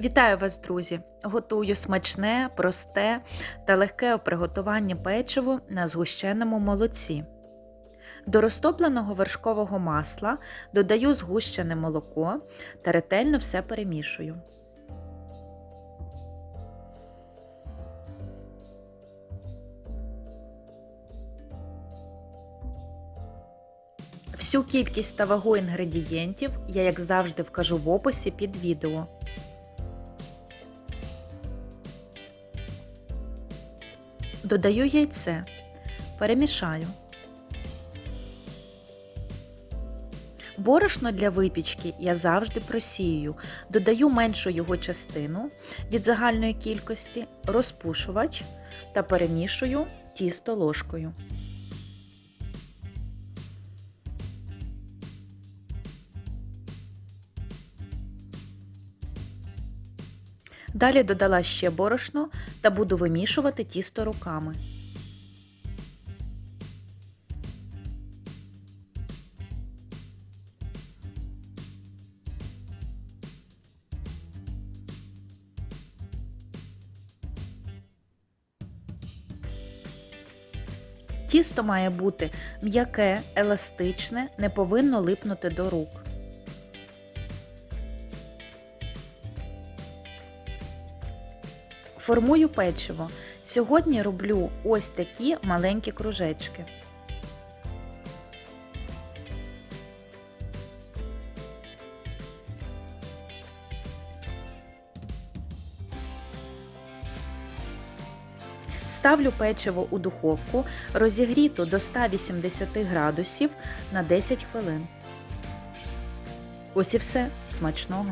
Вітаю вас, друзі! Готую смачне, просте та легке у приготуванні печиво на згущеному молоці. До розтопленого вершкового масла додаю згущене молоко та ретельно все перемішую. Всю кількість та вагу інгредієнтів я, як завжди, вкажу в описі під відео. Додаю яйце, перемішаю. Борошно для випічки я завжди просію. Додаю меншу його частину від загальної кількості, розпушувач та перемішую тісто ложкою. Далі додала ще борошно та буду вимішувати тісто руками. Тісто має бути м'яке, еластичне, не повинно липнути до рук. Формую печиво. Сьогодні роблю ось такі маленькі кружечки. Ставлю печиво у духовку розігріту до 180 градусів на 10 хвилин. Ось і все смачного!